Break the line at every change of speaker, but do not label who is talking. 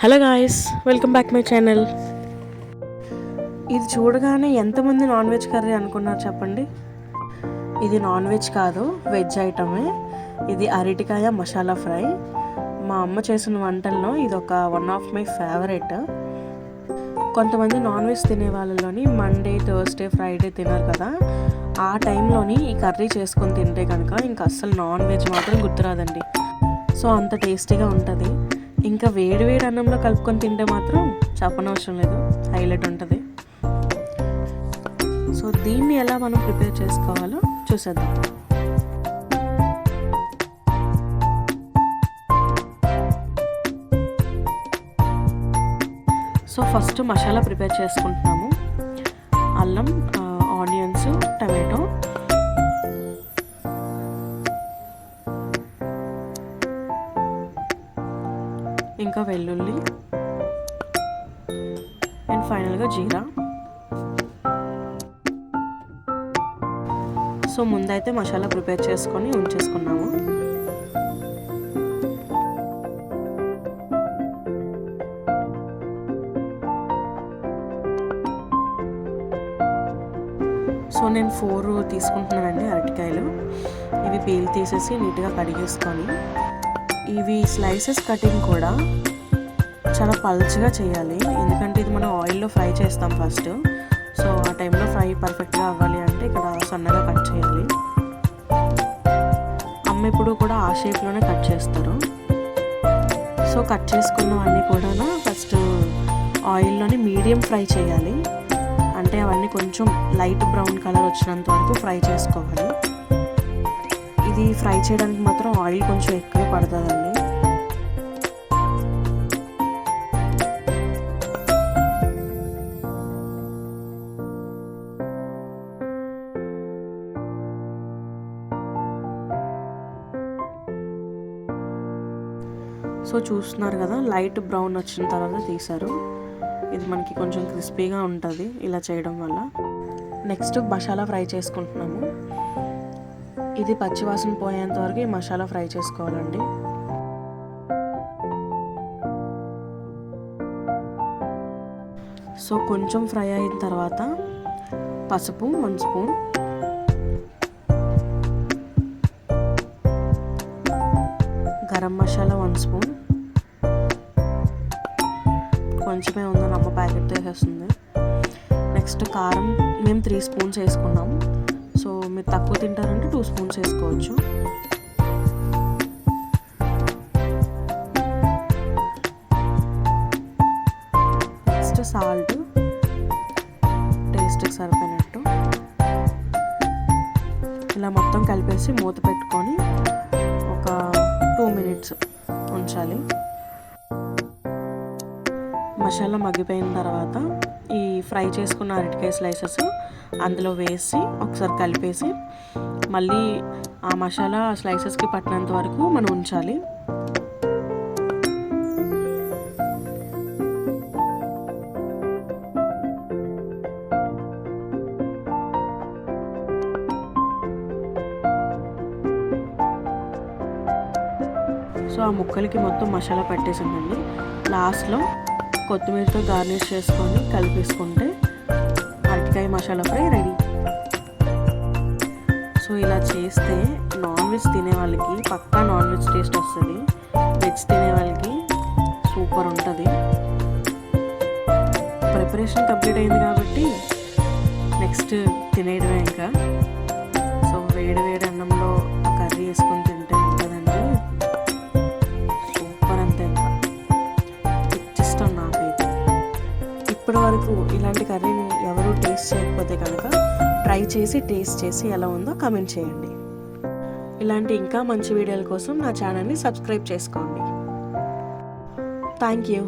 Hello guys welcome back my channel ఇది చూడగానే ఎంతమంది నాన్ వెజ్ కర్రీ అనుకున్నారు చెప్పండి? ఇది నాన్ వెజ్ కాదు వెజ్ ఐటమే ఇది అరటికాయ మసాలా ఫ్రై. మా అమ్మ చేసిన వంటల్లో ఇది ఒక వన్ ఆఫ్ మై ఫేవరెట్ కొంతమంది నాన్ వెజ్ తినే వాళ్ళలోని మండే థర్స్డే ఫ్రైడే తినరు కదా. ఆ టైంలోని ఈ కర్రీ చేసుకొని తింటే కనుక ఇంకా అస్సలు నాన్ వెజ్ మాత్రం గుర్తురాదండి. సో అంత టేస్టీగా ఉంటుంది. ఇంకా వేడి వేడి అన్నంలో కలుపుకొని తింటే మాత్రం చెప్పనవసరం లేదు. హైలైట్ ఉంటుంది. సో దీన్ని ఎలా మనం ప్రిపేర్ చేసుకోవాలో చూసేద్దాం. సో ఫస్ట్ మసాలా ప్రిపేర్ చేసుకుంటున్నాము. అల్లం ఇంకా వెల్లుల్లి. అండ్ ఫైనల్గా జీరా. సో ముందైతే మసాలా ప్రిపేర్ చేసుకొని ఉంచేసుకున్నాము. సో నేను ఫోర్ తీసుకుంటున్నానండి అరటికాయలు. ఇవి పీల్ తీసేసి నీట్గా కడిగేసుకొని ఇవి స్లైసెస్ కటింగ్ కూడా చాలా పల్చగా చేయాలి. ఎందుకంటే ఇది మనం ఆయిల్లో ఫ్రై చేస్తాం ఫస్ట్. సో ఆ టైంలో ఫ్రై పర్ఫెక్ట్గా అవ్వాలి అంటే ఇక్కడ సన్నగా కట్ చేయాలి. అమ్మ ఇప్పుడు కూడా ఆ షేప్లోనే కట్ చేస్తారు. సో కట్ చేసుకున్నవన్నీ కూడా ఫస్ట్ ఆయిల్లోనే మీడియం ఫ్రై చేయాలి. అంటే అవన్నీ కొంచెం లైట్ బ్రౌన్ కలర్ వచ్చినంత వరకు ఫ్రై చేసుకోవాలి. ఇది ఫ్రై చేయడానికి మాత్రం ఆయిల్ కొంచెం ఎక్కువ పడుతుందండి. సో చూస్తున్నారు కదా లైట్ బ్రౌన్ వచ్చిన తర్వాత తీశారు. ఇది మనకి కొంచెం క్రిస్పీగా ఉంటుంది ఇలా చేయడం వల్ల. నెక్స్ట్ మసాలా ఫ్రై చేసుకుంటున్నాము. ఇది పచ్చివాసన పోయేంత వరకు ఈ మసాలా ఫ్రై చేసుకోవాలండి. సో కొంచెం ఫ్రై అయిన తర్వాత పసుపు one spoon garam masala one spoon. కొంచెమే ఉందని అమ్మ ప్యాకెట్ వేసేస్తుంది నెక్స్ట్ కారం మేము త్రీ స్పూన్స్ వేసుకున్నాము మీరు తక్కువ తింటారంటే టూ స్పూన్స్ వేసుకోవచ్చు. నెక్స్ట్ సాల్ట్ టేస్ట్కి సరిపోయినట్టు. ఇలా మొత్తం కలిపేసి మూత పెట్టుకొని ఒక టూ మినిట్స్ ఉంచాలి. మసాలా మగ్గిపోయిన తర్వాత ఈ ఫ్రై చేసుకున్న అరటికాయ స్లైసెస్ అందులో వేసి ఒకసారి కలిపేసి మళ్ళీ ఆ మసాలా స్లైసెస్కి పట్టినంత వరకు మనం ఉంచాలి. సో ఆ ముక్కలకి మొత్తం మసాలా పట్టేసిందండి. లాస్ట్లో కొత్తిమీరతో గార్నిష్ చేసుకొని కలిపేసుకుంటే అరటికాయ మసాలా ఫ్రై రెడీ. సో ఇలా చేస్తే నాన్ వెజ్ తినే వాళ్ళకి పక్కా నాన్ వెజ్ టేస్ట్ వస్తుంది. వెజ్ తినే వాళ్ళకి సూపర్ ఉంటుంది. ప్రిపరేషన్ కంప్లీట్ అయింది కాబట్టి నెక్స్ట్ తినేయడమే ఇంకా. సో వేడి వేడి అన్నంలో కర్రీ వేసుకొని తింటే ఉంటుందండి. సూపర్ అంతే. ఇష్టం నాకైతే. ఇప్పటి వరకు ఇలాంటి కర్రీని ఎవరు టేస్ట్ చేయకపోతే కనుక ట్రై చేసి టేస్ట్ చేసి ఎలా ఉందో కమెంట్ చేయండి. ఇలాంటి ఇంకా మంచి వీడియోల కోసం నా ఛానల్ని సబ్స్క్రైబ్ చేసుకోండి. Thank you.